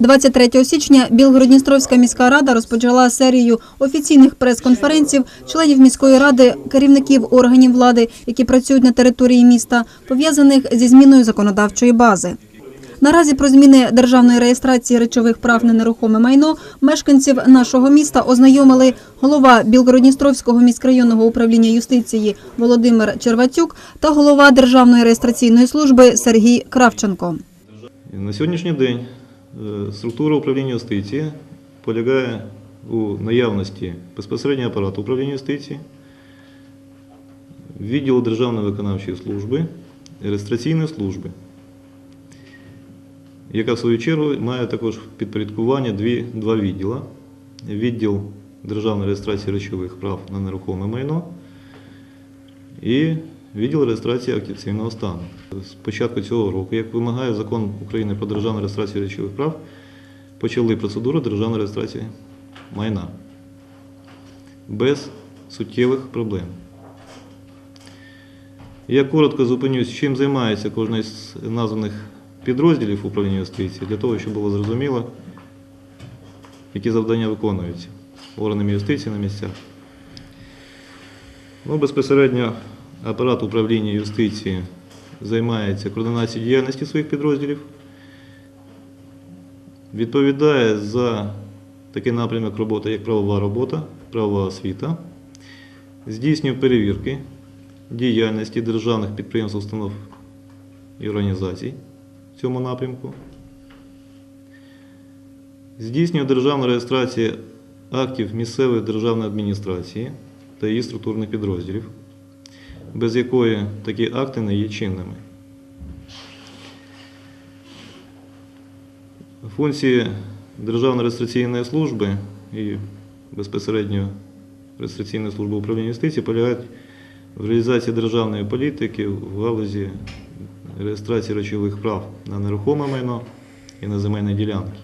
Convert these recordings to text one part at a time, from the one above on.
23 січня Білгородністровська міська рада розпочала серію офіційних прес-конференцій членів міської ради, керівників органів влади, які працюють на території міста, пов'язаних зі зміною законодавчої бази. Наразі про зміни державної реєстрації речових прав на нерухоме майно мешканців нашого міста ознайомили голова Білгородністровського міськрайонного управління юстиції Володимир Черватюк та голова Державної реєстраційної служби Сергій Кравченко. На сьогоднішній день структура управління юстиції полягає у наявності безпосереднього апарату управління юстиції, відділу Державної виконавчої служби реєстраційної служби, яка в свою чергу має також підпорядкування дві, два відділа. Відділ Державної реєстрації речових прав на нерухоме майно і відділ реєстрації актів цивільного стану. З початку цього року, як вимагає закон України про державну реєстрацію речових прав, почали процедуру державної реєстрації майна без суттєвих проблем. Я коротко зупинюсь, чим займається кожен з названих підрозділів управління юстиції, для того, щоб було зрозуміло, які завдання виконуються органами юстиції на місцях. Ну, безпосередньо апарат управління юстиції займається координацією діяльності своїх підрозділів, відповідає за такий напрямок роботи, як правова робота, правова освіта, здійснює перевірки діяльності державних підприємств, установ і організацій в цьому напрямку, здійснює державну реєстрацію актів місцевої державної адміністрації та її структурних підрозділів, без якої такі акти не є чинними. Функції Державної реєстраційної служби і безпосередньо реєстраційної служби управління юстиції полягають в реалізації державної політики в галузі реєстрації речових прав на нерухоме майно і на земельні ділянки.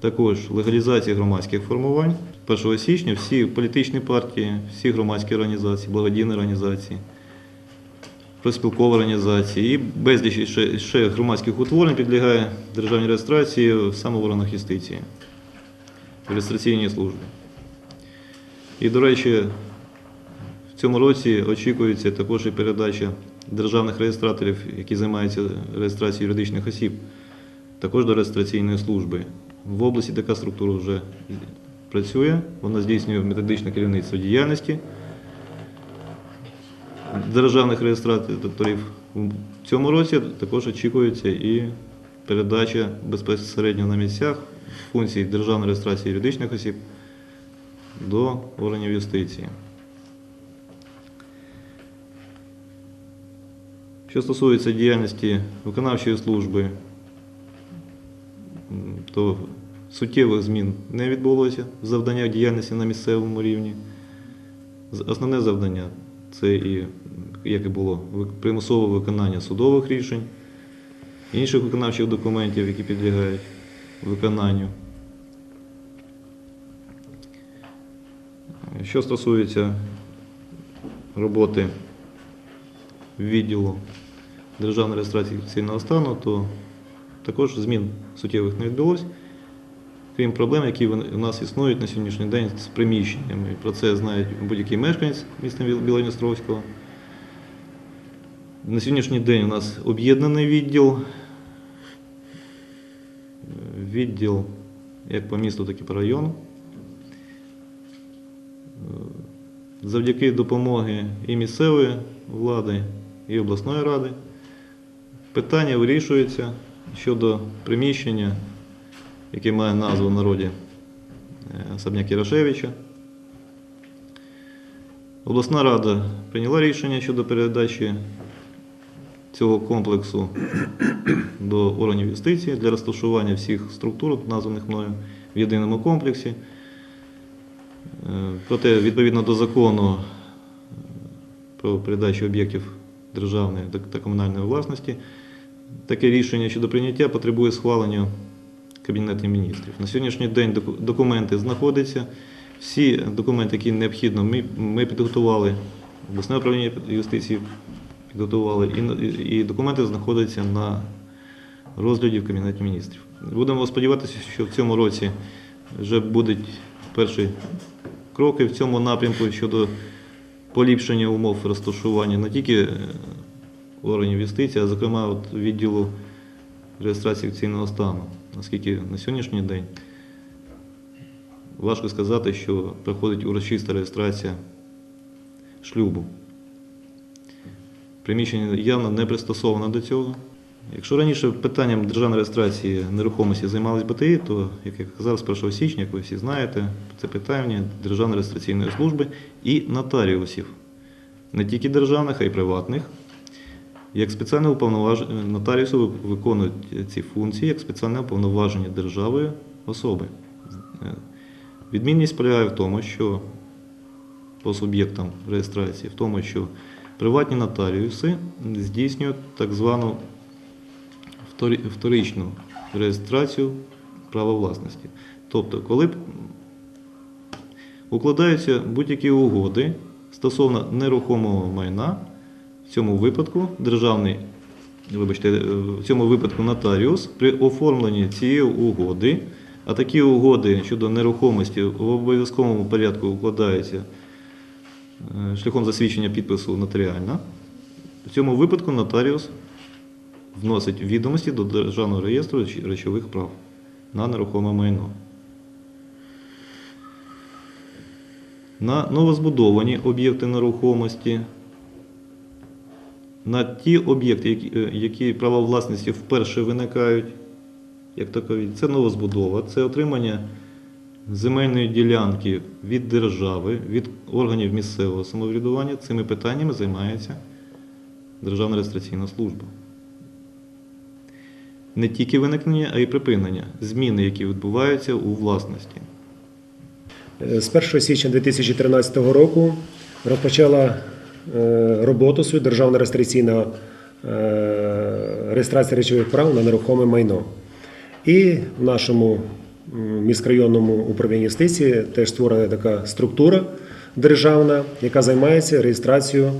Також легалізація громадських формувань. 1 січня всі політичні партії, всі громадські організації, благодійні організації, проспілкові організації і безліч ще, ще громадських утворень підлягає державній реєстрації в органах юстиції, в реєстраційній службі. І, до речі, в цьому році очікується також і передача державних реєстраторів, які займаються реєстрацією юридичних осіб, також до реєстраційної служби. В області така структура вже працює, вона здійснює методичне керівництво діяльності державних реєстраторів. В цьому році також очікується і передача безпосередньо на місцях функцій державної реєстрації юридичних осіб до органів юстиції. Що стосується діяльності виконавчої служби, то суттєвих змін не відбулося в завданнях діяльності на місцевому рівні. Основне завдання це і, як і було, примусове виконання судових рішень, інших виконавчих документів, які підлягають виконанню. Що стосується роботи відділу Державної реєстрації цивільного стану, то також змін суттєвих не відбулося, крім проблем, які у нас існують на сьогоднішній день з приміщеннями. Про це знають будь-який мешканець міста Біл- Білоністровського. На сьогоднішній день у нас об'єднаний відділ. Відділ як по місту, так і по району. Завдяки допомоги і місцевої влади, і обласної ради питання вирішується щодо приміщення, яке має назву в народі е, особняк Ярошевича. Обласна рада прийняла рішення щодо передачі цього комплексу до органів юстиції для розташування всіх структур, названих мною в єдиному комплексі. Е, Проте, відповідно до закону е, про передачу об'єктів державної та комунальної власності, таке рішення щодо прийняття потребує схвалення Кабінету міністрів. На сьогоднішній день документи знаходяться. Всі документи, які необхідно, ми, ми підготували, обласне управління юстиції підготували, і, і- документи знаходяться на розгляді в Кабінеті міністрів. Будемо сподіватися, що в цьому році вже будуть перші кроки в цьому напрямку щодо поліпшення умов розташування не тільки е, органів юстиції, а зокрема от відділу реєстрації акційного стану. Наскільки на сьогоднішній день важко сказати, що проходить урочиста реєстрація шлюбу. Приміщення явно не пристосоване до цього. Якщо раніше питанням державної реєстрації нерухомості займалась БТІ, то, як я казав, з 1 січня, як ви всі знаєте, це питання Державної реєстраційної служби і нотаріусів, не тільки державних, а й приватних. Як спеціально уповноважені нотаріуси виконують ці функції як спеціально уповноважені державою особи. Е, Відмінність полягає в тому, що по суб'єктам реєстрації, в тому, що приватні нотаріуси здійснюють так звану вторичну реєстрацію права власності. Тобто, коли укладаються будь-які угоди стосовно нерухомого майна, в цьому випадку державний, вибачте, е, в цьому випадку нотаріус при оформленні цієї угоди, а такі угоди щодо нерухомості в обов'язковому порядку укладаються е, шляхом засвідчення підпису нотаріально, в цьому випадку нотаріус вносить відомості до Державного реєстру речових прав на нерухоме майно. На новозбудовані об'єкти нерухомості, на ті об'єкти, які, е, які права власності вперше виникають, як такові, це новозбудова, це отримання земельної ділянки від держави, від органів місцевого самоврядування. Цими питаннями займається Державна реєстраційна служба. Не тільки виникнення, а й припинення, зміни, які відбуваються у власності. З 1 січня 2013 року розпочала е, роботу свою державна реєстраційна е, реєстрація речових прав на нерухоме майно. І в нашому міськрайонному управлінні юстиції теж створена така структура державна, яка займається реєстрацією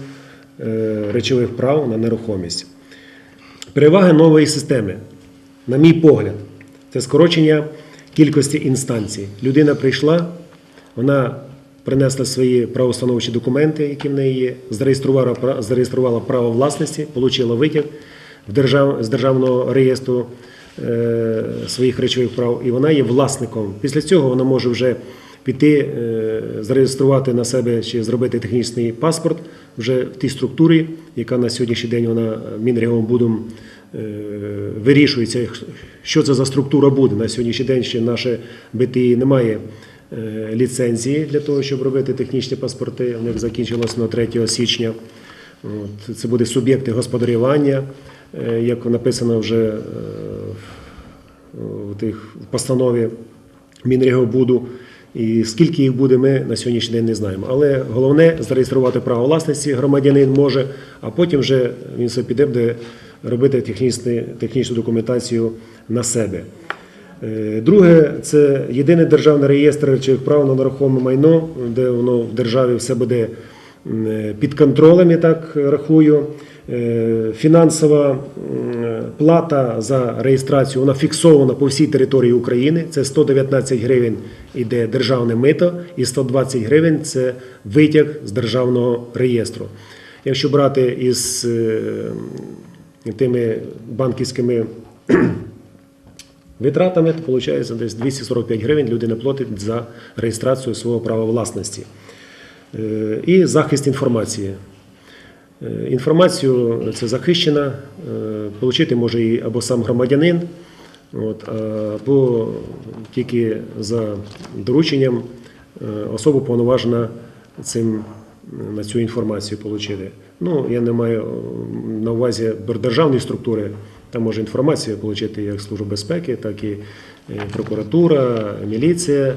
е, речових прав на нерухомість. Переваги нової системи, на мій погляд, це скорочення кількості інстанцій. Людина прийшла, вона принесла свої правоустановчі документи, які в неї є, зареєструвала, зареєструвала право власності, отримала витяг з державного реєстру е, своїх речових прав, і вона є власником. Після цього вона може вже піти, е, зареєструвати на себе чи зробити технічний паспорт вже в тій структурі, яка на сьогоднішній день вона Мінрегомбудом е, вирішується, що це за структура буде. На сьогоднішній день ще наше БТІ немає ліцензії для того, щоб робити технічні паспорти. У них закінчилось на 3 січня. Це буде суб'єкти господарювання, е, як написано вже е, в тих постанові Мінрегобуду. І скільки їх буде, ми на сьогоднішній день не знаємо. Але головне зареєструвати право власності громадянин може, а потім вже він собі піде буде робити технічну документацію на себе. Е, Друге, це єдиний державний реєстр речових прав на нерухоме майно, де воно в державі все буде е, під контролем, я так рахую. Е, Фінансова плата за реєстрацію вона фіксована по всій території України. Це 119 гривень іде державне мито, і 120 гривень це витяг з державного реєстру. Якщо брати із тими банківськими витратами, то виходить десь 245 гривень людина платить за реєстрацію свого права власності. Е, І захист інформації. Е, Інформацію це захищена, е, отримати може і або сам громадянин, або тільки за дорученням особа повноважена цим на цю інформацію отримати. Ну, я не маю на увазі державної структури, там може інформацію отримати як Служба безпеки, так і е, прокуратура, міліція,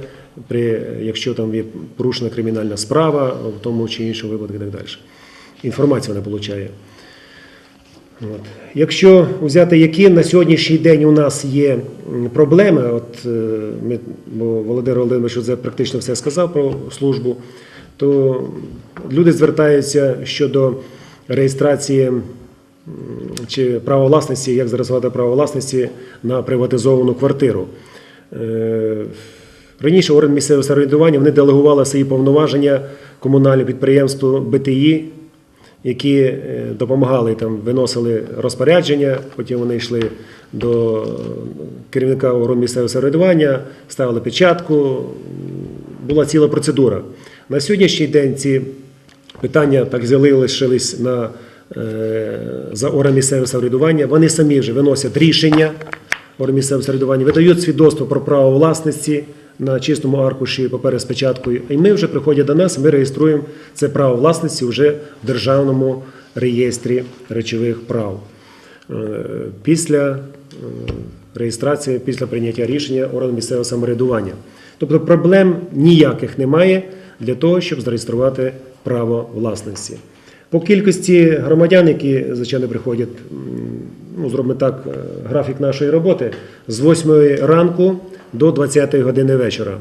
при, якщо там є порушена кримінальна справа в тому чи іншому випадку і так далі. Інформацію вона отримує. От. Якщо взяти, які на сьогоднішній день у нас є проблеми, от е, ми, бо Володимир Володимирович вже практично все сказав про службу, то люди звертаються щодо реєстрації чи право власності, як зареєструвати право власності на приватизовану квартиру. Е, Раніше орган місцевого самоврядування вони делегували свої повноваження комунальному підприємству БТІ, які е, допомагали там, виносили розпорядження, потім вони йшли до керівника органу місцевого самоврядування, ставили печатку. Була ціла процедура. На сьогоднішній день ці питання так залишились на, за орган місцевого самоврядування. Вони самі вже виносять рішення орган місцевого самоврядування, видають свідоцтво про право власності на чистому аркуші папери з печаткою. І ми вже приходять до нас, ми реєструємо це право власності вже в державному реєстрі речових прав. Е, Після е, реєстрації, після прийняття рішення органу місцевого самоврядування. Тобто проблем ніяких немає для того, щоб зареєструвати право власності. По кількості громадян, які звичайно приходять, ну, зробимо так, е, графік нашої роботи з 8 ранку до 20 години вечора.